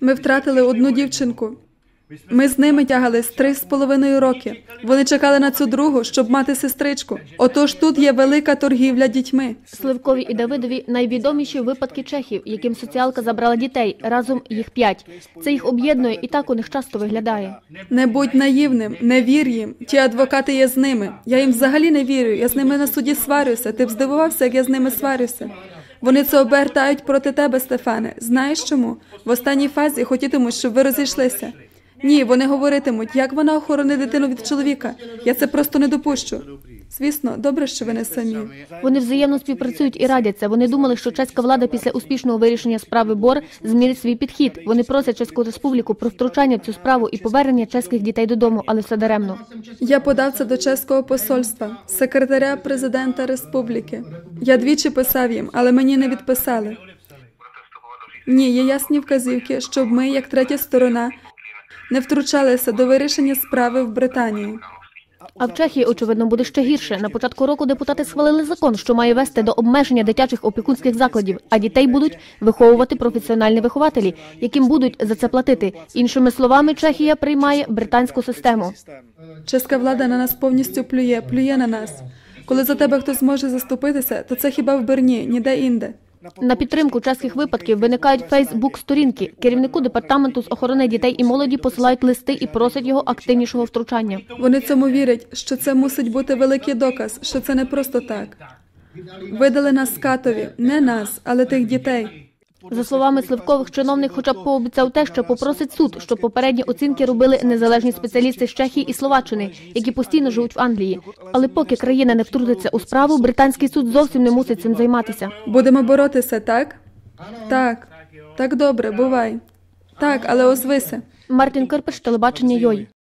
Ми втратили одну дівчинку. Ми з ними тягались три з половиною роки. Вони чекали на цю другу, щоб мати сестричку. Отож тут є велика торгівля дітьми. Сливкові і Давидові найвідоміші випадки чехів, яким соціалка забрала дітей. Разом їх п'ять. Це їх об'єднує і так у них часто виглядає. Не будь наївним, не вір їм. Ті адвокати є з ними. Я їм взагалі не вірю. Я з ними на суді сварюся. Ти б здивувався, як я з ними сварюся. Вони це обертають проти тебе, Стефане. Знаєш чому? В останній фазі хотітимуть, щоб ви розійшлися. Ні, вони говоритимуть, як вона охоронить дитину від чоловіка. Я це просто не допущу. Звісно, добре, що ви не самі. Вони взаємно співпрацюють і радяться. Вони думали, що чеська влада після успішного вирішення справи Бор змінить свій підхід. Вони просять чеську республіку про втручання в цю справу і повернення чеських дітей додому, але все даремно. Я подав це до чеського посольства, секретаря президента республіки. Я двічі писав їм, але мені не відписали. Ні, є ясні вказівки, щоб ми, як третя сторона, не втручалися до вирішення справи в Британії. А в Чехії, очевидно, буде ще гірше. На початку року депутати схвалили закон, що має вести до обмеження дитячих опікунських закладів, а дітей будуть виховувати професіональні вихователі, яким будуть за це платити. Іншими словами, Чехія приймає британську систему. Чеська влада на нас повністю плює, плює на нас. Коли за тебе хтось зможе заступитися, то це хіба в Берні, ніде інде. На підтримку чеських випадків виникають Фейсбук-сторінки. Керівнику департаменту з охорони дітей і молоді посилають листи і просять його активнішого втручання. Вони цьому вірять, що це мусить бути великий доказ, що це не просто так. Видали нас скатові, не нас, але тих дітей. За словами сливкових, чиновник хоча б пообіцяв те, що попросить суд, щоб попередні оцінки робили незалежні спеціалісти з Чехії і Словаччини, які постійно живуть в Англії. Але поки країна не втрутиться у справу, британський суд зовсім не мусить цим займатися. Будемо боротися, так? Так. Так добре, бувай. Так, але озвися. Мартін Кирпич, телебачення Йой.